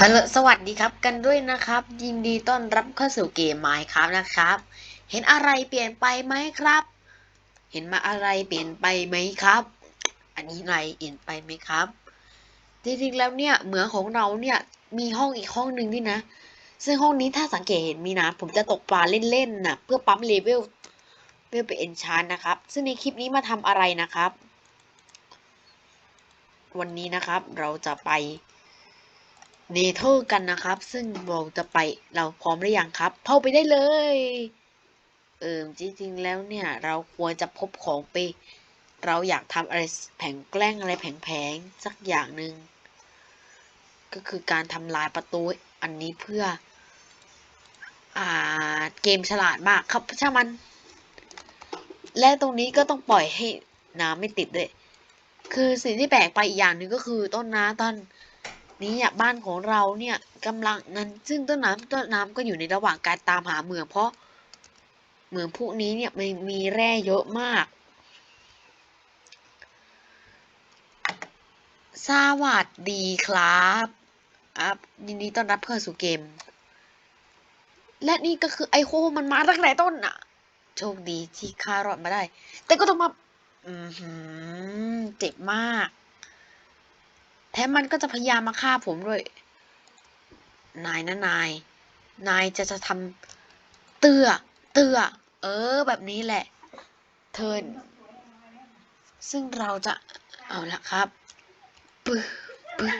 ฮัลโหลสวัสดีครับกันด้วยนะครับ ยินดีต้อนรับเข้าสู่เกมไมค์ครับนะครับ เห็นอะไรเปลี่ยนไปไหมครับ เห็นมาอะไรเปลี่ยนไปไหมครับ อันนี้อะไรเปลี่ยนไปไหมครับจริงๆแล้วเนี่ยเหมืองของเราเนี่ยมีห้องอีกห้องหนึ่งนี่นะ ซึ่งห้องนี้ถ้าสังเกตเห็นมีนะ ผมจะตกปลาเล่นๆนะเพื่อปั๊มเลเวลเพื่อไปเอนชานนะครับ ซึ่งในคลิปนี้มาทำอะไรนะครับ วันนี้นะครับเราจะไป เนเธอร์กันนะครับ ซึ่งเราจะไปเราพร้อมหรือยังครับ เข้าไปได้เลย เออจริงๆแล้วเนี่ย เราควรจะพบของไป เราอยากทำอะไรแผงแกล้งอะไรแผงๆสักอย่างหนึ่งก็คือการทำลายประตูอันนี้เพื่อ อ่าเกมฉลาดมากครับช่างมัน และตรงนี้ก็ต้องปล่อยให้น้ำไม่ติดเลยคือสิ่งที่แปลกไปอีกอย่างหนึ่งก็คือต้นน้ำต้นน อะบ้านของเราเนี่ยกำลังนั้นซึ่งต้นน้ำต้นน้ำก็อยู่ในระหว่างการตามหาเหมืองเพราะเหมืองพวกนี้เนี่ยมันมีแร่เยอะมากสวัสดีครับครับยินดีต้อนรับเข้าสู่เกม และนี่ก็คือไอโคมันมาตั้งแต่ต้นอะโชคดีที่ข้ารอดมาได้ แต่ก็ต้องมา อือหือเจ็บมาก แถมมันก็จะพยายามมาฆ่าผมด้วย นายนะนาย นายจะจะทำเตือเตือเออ แบบนี้แหละเทินซึ่งเราจะ เอาละครับปึ๊บปึ๊บ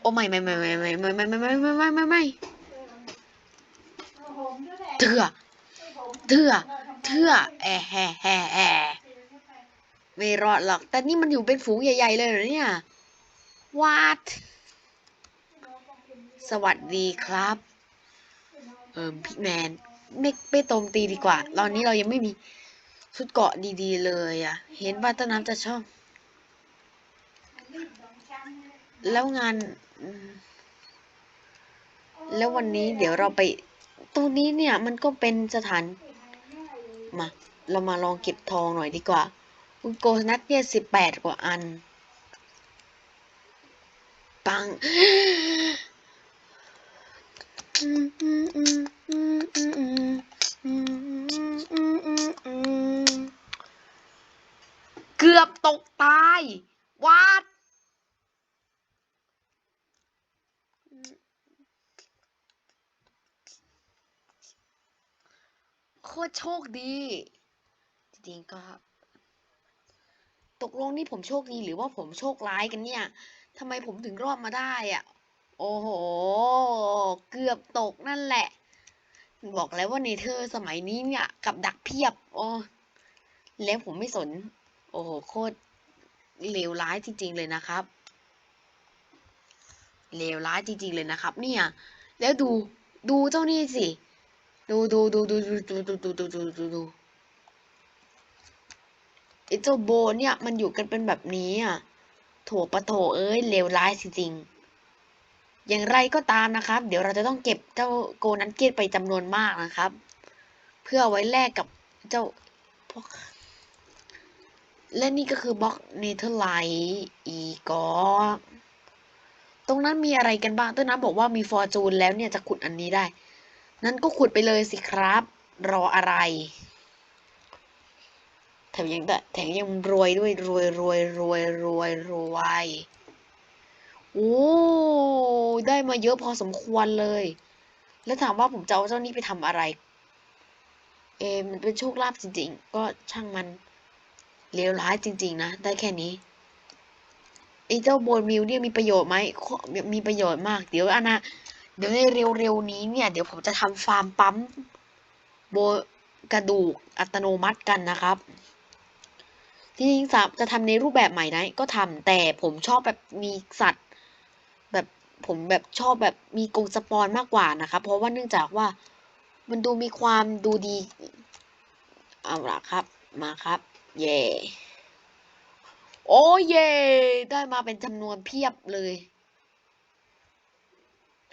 โอ้ไม่ไม่ไม่ไม่ไม่ไม่ไม่ไม่ไม่ไม่ไม่ไม่ไม่เตือเตือเตือแอะแฮแฮแฮไม่รอดหรอก แต่นี่มันอยู่เป็นฝูงใหญ่ ๆ เลยเหรอเนี่ย What สวัสดีครับ เอิมพี่แมนไม่ไม่ตรงตีดีกว่า ตอนนี้เรายังไม่มีชุดเกาะดีๆเลยอะ่ะ เห็นว่าต้นน้ำจะชอบ แล้วงาน แล้ววันนี้เดี๋ยวเราไปตรงนี้เนี่ยมันก็เป็นสถาน มา เรามาลองเก็บทองหน่อยดีกว่า คุณโกนัทเนี่ยสิบแปดกว่าอัน ปังเกือบตกตาย วาด โคตรโชคดี จริงๆก็ตกลงนี่ผมโชคดีหรือว่าผมโชคร้ายกันเนี่ย ทำไมผมถึงรอดมาได้อะโอ้โห เกือบตกนั่นแหละ บอกแล้วว่าเนเธอร์สมัยนี้เนี่ย กับดักเพียบ โอ้แล้วผมไม่สน โอ้โห โคตรเลวร้ายจริง ๆ เลยนะครับ เลวร้ายจริง ๆ เลยนะครับ เนี่ย แล้วดู ดูเจ้านี่สิ ดูดูดูดูดูดูดูดูดูดูดูดูไอ้เจ้าโบเนี่ย มันอยู่กันเป็นแบบนี้อะ โถปะโถเอ้ยเลวร้ายจริงๆ อย่างไรก็ตามนะครับ เดี๋ยวเราจะต้องเก็บเจ้าโกนันเกตไปจำนวนมากนะครับ เพื่อไว้แลกกับเจ้าพวกและนี่ก็คือบล็อกเนเธอร์ไลท์อีกอตรงนั้นมีอะไรกันบ้างต้นน้ำบอกว่ามีฟอร์จูนแล้วเนี่ยจะขุดอันนี้ได้ นั้นก็ขุดไปเลยสิครับ รออะไร ถมยังแถมยังรวยด้วยรวยรวยรวยรวยรวยโอ้ได้มาเยอะพอสมควรเลย แล้วถามว่าผมจะเอาเจ้านี้ไปทำอะไร เอมันเป็นโชคลาภจริง ๆ ก็ช่างมันเลวร้ายจริง ๆ นะ ได้แค่นี้ไอ้เจ้าโบนมิวเนี่ยมีประโยชน์ไหมมีประโยชน์มาก เดี๋ยวอนนะเดี๋ยวในเร็วๆนี้เนี่ย เดี๋ยวผมจะทำฟาร์มปั๊มโบกระดูกอัตโนมัติกันนะครับ จริงจะทำในรูปแบบใหม่นะก็ทำแต่ผมชอบแบบมีสัตว์ แบบผมแบบชอบแบบมีกรงสปอนมากกว่านะครับ เพราะว่าเนื่องจากว่ามันดูมีความดูดี เอาละครับ มาครับ เย่โอ้เย่ได้มาเป็นจำนวนเพียบเลย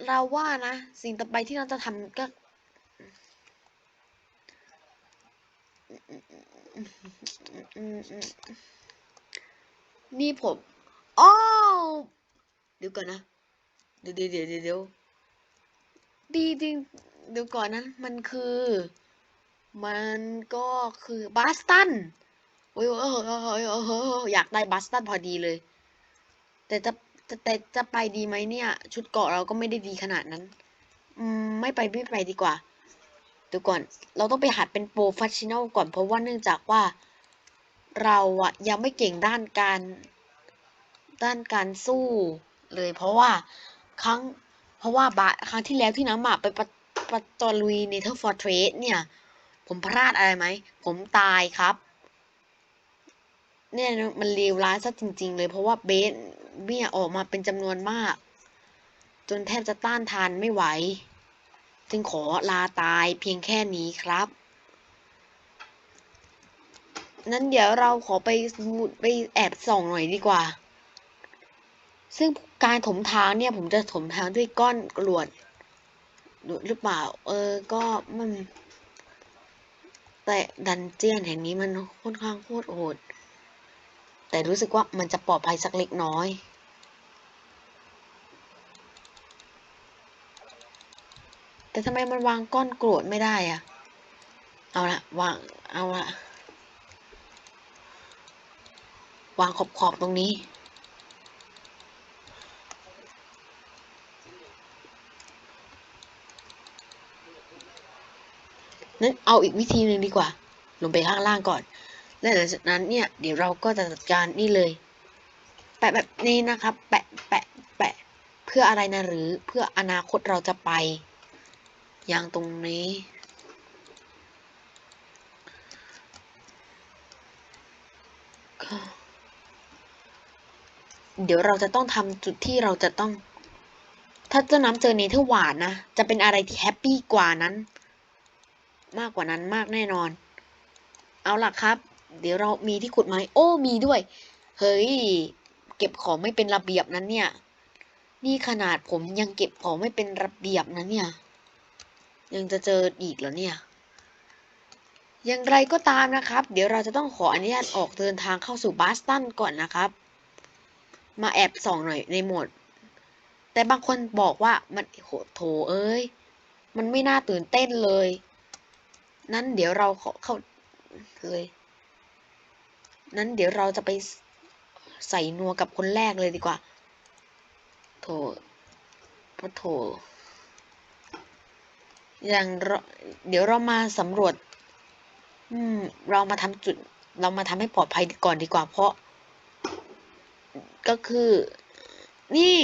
เราว่านะ สิ่งต่อไปที่เราจะทำก็ นี่ผมอ้อเดี๋ยวก่อนนะ เดี๋ยวเดี๋ยวเดี๋ยวเดี๋ยวดีจริง เดี๋ยวก่อนนะ มันคือ มันก็คือบาสตันโอ้ยเออเออเออเออเอยากได้บาสตันพอดีเลย แต่จะแต่จะไปดีไหมเนี่ย ชุดเกาะเราก็ไม่ได้ดีขนาดนั้น อืม ไม่ไปไม่ไปดีกว่า ดี๋ยวก่อน เราต้องไปหัดเป็นโปรเฟชชั่นอลก่อนเพราะว่าเนื่องจากว่า เราอะยังไม่เก่งด้านการด้านการสู้เลย เพราะว่าครั้งเพราะว่าบาครั้งที่แล้วที่น้ำอะไปประประตลุยเนเธอร์ฟอร์เทรสเนี่ย ผมพลาดอะไรไหม ผมตายครับ เนี่ยมันเลวร้ายซะจริง ๆ เลยเพราะว่าเบสเนี่ยออกมาเป็นจำนวนมาก จนแทบจะต้านทานไม่ไหว จึงขอลาตายเพียงแค่นี้ครับ นั้นเดี๋ยวเราขอไปมุดไปแอบส่องหน่อยดีกว่า ซึ่งการถมทางเนี่ยผมจะถมทางด้วยก้อนกรวดหรือเปล่า เออ ก็มัน แต่ดันเจียนแห่งนี้มันค่อนข้างโคตรโหด แต่รู้สึกว่ามันจะปลอดภัยสักเล็กน้อย แต่ทำไมมันวางก้อนกรวดไม่ได้อะเอาละวาง เอาละวางขอบขอบตรงนี้ นั้นเอาอีกวิธีหนึ่งดีกว่า ลงไปข้างล่างก่อน และหลังจากนั้นเนี่ย เดี๋ยวเราก็จะจัดการนี่เลย แปะแบบนี้นะครับ แปะ แปะ แปะ เพื่ออะไรนะหรือ เพื่ออนาคตเราจะไป ย่างตรงนี้ เดี๋ยวเราจะต้องทำจุดที่เราจะต้อง ถ้าเจ้าน้ำเจอเนเธอร์หวานนะ จะเป็นอะไรที่แฮปปี้กว่านั้น มากกว่านั้นมากแน่นอน เอาล่ะครับ เดี๋ยวเรามีที่ขุดไหมโอ้ มีด้วย เฮ้ย เก็บของไม่เป็นระเบียบนั้นเนี่ย นี่ขนาดผมยังเก็บของไม่เป็นระเบียบนะเนี่ย ยังจะเจออีกเหรอเนี่ย อย่างไรก็ตามนะครับ เดี๋ยวเราจะต้องขออนุญาตออกเดินทางเข้าสู่บาสตันก่อนนะครับ มาแอบส่องหน่อยในโหมด แต่บางคนบอกว่ามันโหโถเอ้ย มันไม่น่าตื่นเต้นเลย นั้นเดี๋ยวเราขอเข้าเลย นั้นเดี๋ยวเราจะไปใส่นัวกับคนแรกเลยดีกว่า โถพระโถ อย่างเดี๋ยวเรามาสำรวจ อืม เรามาทำจุด เรามาทำให้ปลอดภัยก่อนดีกว่าเพราะ ก็คือ นี่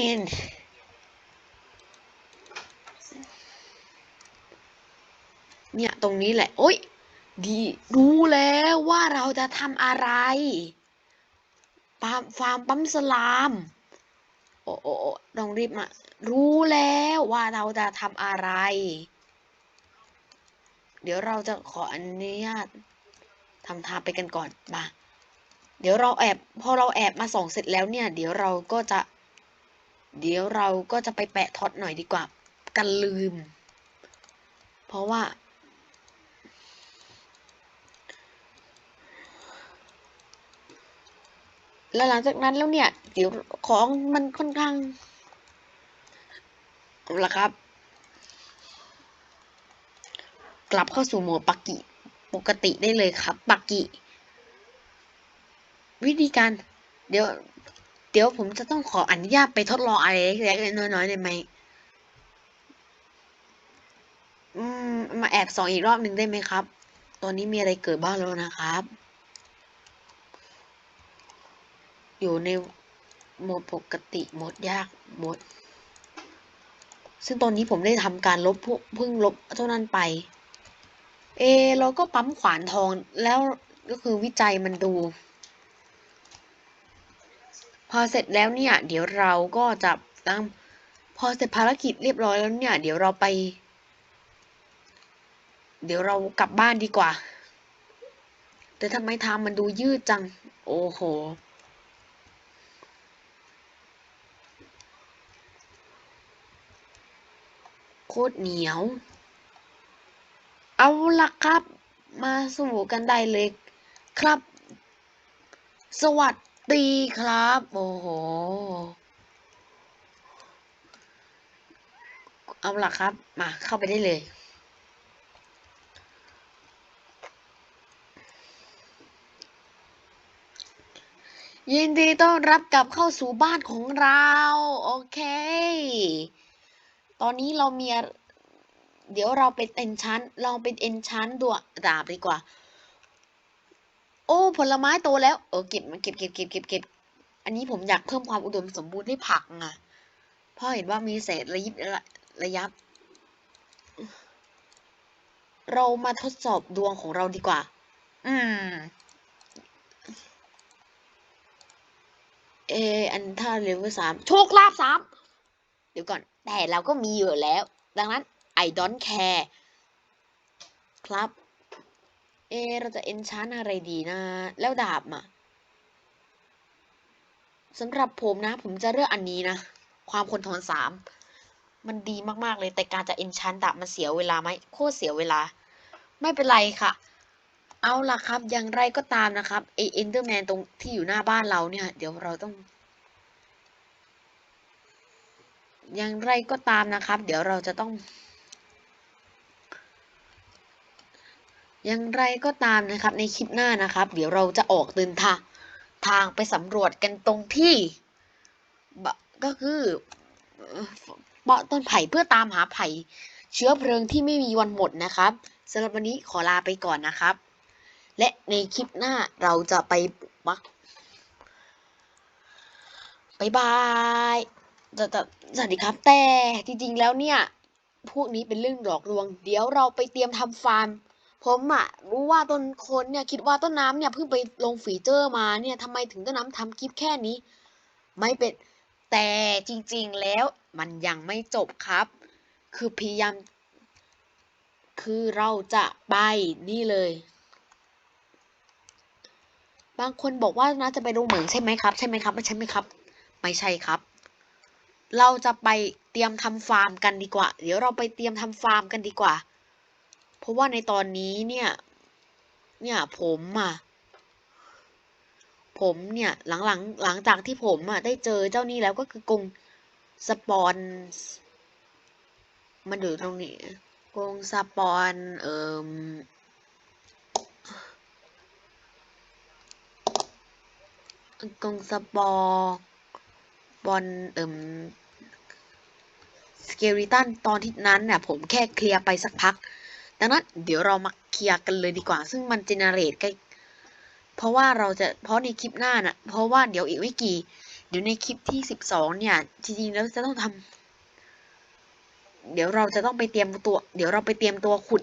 เนี่ยตรงนี้แหละ โอ๊ยดีรู้แล้วว่าเราจะทำอะไรปาล์มฟาร์มปั๊มสลามโอ้โอ้โอ้ต้องรีบมา รู้แล้วว่าเราจะทำอะไร เดี๋ยวเราจะขออนุญาตทำทาไปกันก่อนมาเดี๋ยวเราแอบพอเราแอบมาส่องเสร็จแล้วเนี่ย เดี๋ยวเราก็จะ เดี๋ยวเราก็จะไปแปะท็อตหน่อยดีกว่า กันลืม เพราะว่า แล้วหลังจากนั้นแล้วเนี่ย เดี๋ยวของมันค่อนข้างเอาละครับ กลับเข้าสู่โหมดปกติปกติได้เลยครับปกติวิธีการ เดี๋ยว เดี๋ยวผมจะต้องขออนุญาตไปทดลองอะไรเล็กๆน้อยๆได้ไหมอืมมาแอบส่องอีกรอบหนึ่งได้ไหมครับ ตอนนี้มีอะไรเกิดบ้างแล้วนะครับ อยู่ในโหมดปกติโหมดยากโหมด ซึ่งตอนนี้ผมได้ทำการลบเพิ่งลบเท่านั้นไป เอ เราก็ปั๊มขวานทองแล้วก็คือวิจัยมันดู พอเสร็จแล้วเนี่ย เดี๋ยวเราก็จะตั้งพอเสร็จภารกิจเรียบร้อยแล้วเนี่ย เดี๋ยวเราไป เดี๋ยวเรากลับบ้านดีกว่า แต่ทำไมทางมันดูยืดจัง โอ้โหโคตรเหนียว เอาล่ะครับ มาสู่กันได้เลยครับ สวัสดีครับ โอ้โห เอาล่ะครับ มาเข้าไปได้เลย ยินดีต้อนรับกลับเข้าสู่บ้านของเรา โอเค ตอนนี้เรามีอ เดี๋ยวเราเป็นเอนชันลองเป็นเอนชันดวดาบดีกว่า โอ้ ผลไม้โตแล้ว เออเก็บมาเก็บเก็บเก็บเก็บเก็บอันนี้ผมอยากเพิ่มความอุดมสมบูรณ์ให้ผักไงพราะเห็นว่ามีเศษระยิบระระยับ เรามาทดสอบดวงของเราดีกว่า อืมเอออันถ้าเลเวลสามโชคลาภสามเดี๋ยวก่อน แต่เราก็มีอยู่แล้ว ดังนั้น I don't care ครับ เอ เราจะเอนชานอะไรดีนะ แล้วดาบมาสำหรับผมนะ ผมจะเลือกอันนี้นะ ความคนทนสามมันดีมาก ๆ เลยแต่การจะเอนชานดาบมันเสียเวลาไหมโคตรเสียเวลา ไม่เป็นไรค่ะ เอาล่ะครับ อย่างไรก็ตามนะครับไอเอนเดอร์แมนตรงที่อยู่หน้าบ้านเราเนี่ย เดี๋ยวเราต้อง อย่างไรก็ตามนะครับ เดี๋ยวเราจะต้อง อย่างไรก็ตามนะครับในคลิปหน้านะครับ เดี๋ยวเราจะออกเดินทางทางไปสำรวจกันตรงที่ก็คือเอ่อเปาะต้นไผ่เพื่อตามหาไผ่เชื้อเพลิงที่ไม่มีวันหมดนะครับสำหรับวันนี้ขอลาไปก่อนนะครับ และในคลิปหน้าเราจะไปบักบายบายจะจะสวัสดีครับ แต่จริงๆแล้วเนี่ย พวกนี้เป็นเรื่องหลอกลวง เดี๋ยวเราไปเตรียมทำฟาร์ม ผมอะรู้ว่าต้นคนเนี่ยคิดว่าต้นน้ำเนี่ยเพิ่งไปลงฟีเจอร์มาเนี่ยทำไมถึงต้นน้ำทำคลิปแค่นี้ ไม่เป็นแต่จริงๆแล้วมันยังไม่จบครับ คือพยายามคือเราจะไปนี่เลย บางคนบอกว่าน่าจะไปลงเหมืองใช่ไหมครับ ใช่ไหมครับไม่ใช่ไหมครับ ไม่ใช่ครับ เราจะไปเตรียมทำฟาร์มกันดีกว่า เดี๋ยวเราไปเตรียมทำฟาร์มกันดีกว่า เพราะว่าในตอนนี้เนี่ย เนี่ยผมอะ ผมเนี่ยหลังๆหลังจากที่ผมอะได้เจอเจ้านี่แล้วก็คือกงสปอนมันอยู่ตรงนี้กงสปอนเอ่มกงสปอร์บอลเอ่มสเกลิตันตอนที่นั้นเนี่ยผมแค่เคลียร์ไปสักพัก ดังนั้นเดี๋ยวเรามาเคลียร์กันเลยดีกว่า ซึ่งมันเจเนเรตใกล้เพราะว่าเราจะเพราะในคลิปหน้าน่ะ เพราะว่าเดี๋ยวอีกไม่กี่ เดี๋ยวในคลิปที่สิบสองเนี่ย จริงๆแล้วจะต้องทำเดี๋ยวเราจะต้องไปเตรียมตัว เดี๋ยวเราไปเตรียมตัวขุด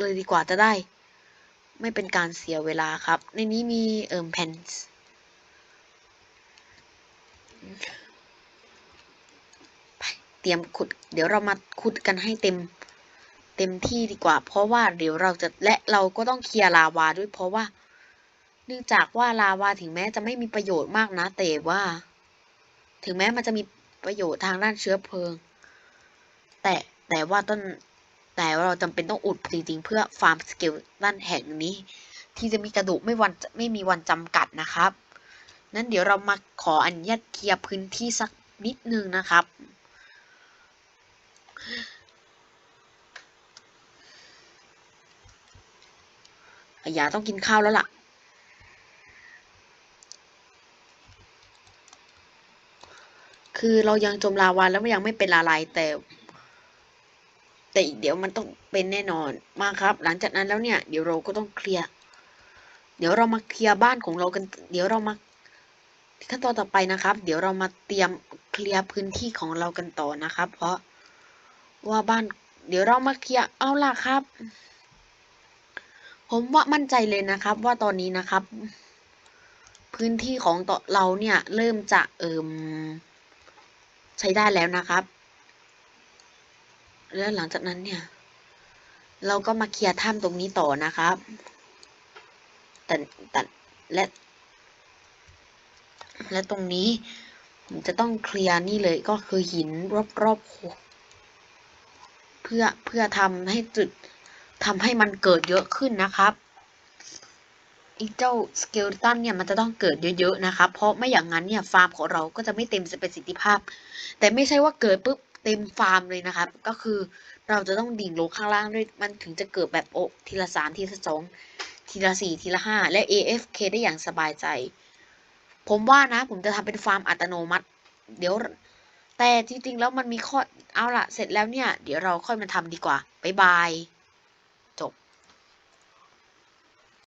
เลยดีกว่าจะได้ ไม่เป็นการเสียเวลาครับ ในนี้มีเอิมแผ่นไปเตรียมขุด เดี๋ยวเรามาขุดกันให้เต็ม เต็มที่ดีกว่า เพราะว่าเดี๋ยวเราจะและเราก็ต้องเคลียร์ลาวาด้วยเพราะว่า เนื่องจากว่าลาวาถึงแม้จะไม่มีประโยชน์มากนะแต่ว่า ถึงแม้มันจะมีประโยชน์ทางด้านเชื้อเพลิง แต่แต่ว่าต้นแต่ว่าเราจำเป็นต้องอุดจริงๆเพื่อฟาร์มสเกลด้านแห่งนี้ ที่จะมีกระดูกไม่วันไม่มีวันจำกัดนะครับ นั้นเดี๋ยวเรามาขออนุญาตเคลียร์พื้นที่สักนิดนึงนะครับ อย่าต้องกินข้าวแล้วล่ะ คือเรายังจมลาวาแล้วยังไม่เป็นละลายแต่ แต่อีกเดี๋ยวมันต้องเป็นแน่นอนมาครับ หลังจากนั้นแล้วเนี่ย เดี๋ยวเราก็ต้องเคลียร์เดี๋ยวเรามาเคลียร์บ้านของเรากัน เดี๋ยวเรามาขั้นตอนต่อไปนะครับ เดี๋ยวเรามาเตรียมเคลียร์พื้นที่ของเรากันต่อนะครับ เพราะว่าบ้าน เดี๋ยวเรามาเคลียร์เอาล่ะครับ ผมว่ามั่นใจเลยนะครับว่าตอนนี้นะครับ พื้นที่ของเราเนี่ยเริ่มจะเอิมใช้ได้แล้วนะครับ แล้วหลังจากนั้นเนี่ย เราก็มาเคลียร์ถ้ำตรงนี้ต่อนะครับ แต่แต่และ และตรงนี้ผมจะต้องเคลียร์นี่เลยก็คือหินรอบๆเพื่อเพื่อทำให้จุด ทำให้มันเกิดเยอะขึ้นนะครับอีเจ้าสเกลตันเนี่ยมันจะต้องเกิดเยอะๆนะครับเพราะไม่อย่างนั้นเนี่ยฟาร์มของเราก็จะไม่เต็มประสิทธิภาพ แต่ไม่ใช่ว่าเกิดปุ๊บเต็มฟาร์มเลยนะครับ ก็คือเราจะต้องดิ่งลงข้างล่างด้วยมันถึงจะเกิดแบบโอะทีละสามทีละสองทีละสี่ทีละห้าและ AFK ได้อย่างสบายใจ ผมว่านะ ผมจะทำเป็นฟาร์มอัตโนมัติ เดี๋ยว แต่จริงๆแล้วมันมีข้อเอาละเสร็จแล้วเนี่ย เดี๋ยวเราค่อยมาทำดีกว่าบ๊ายบาย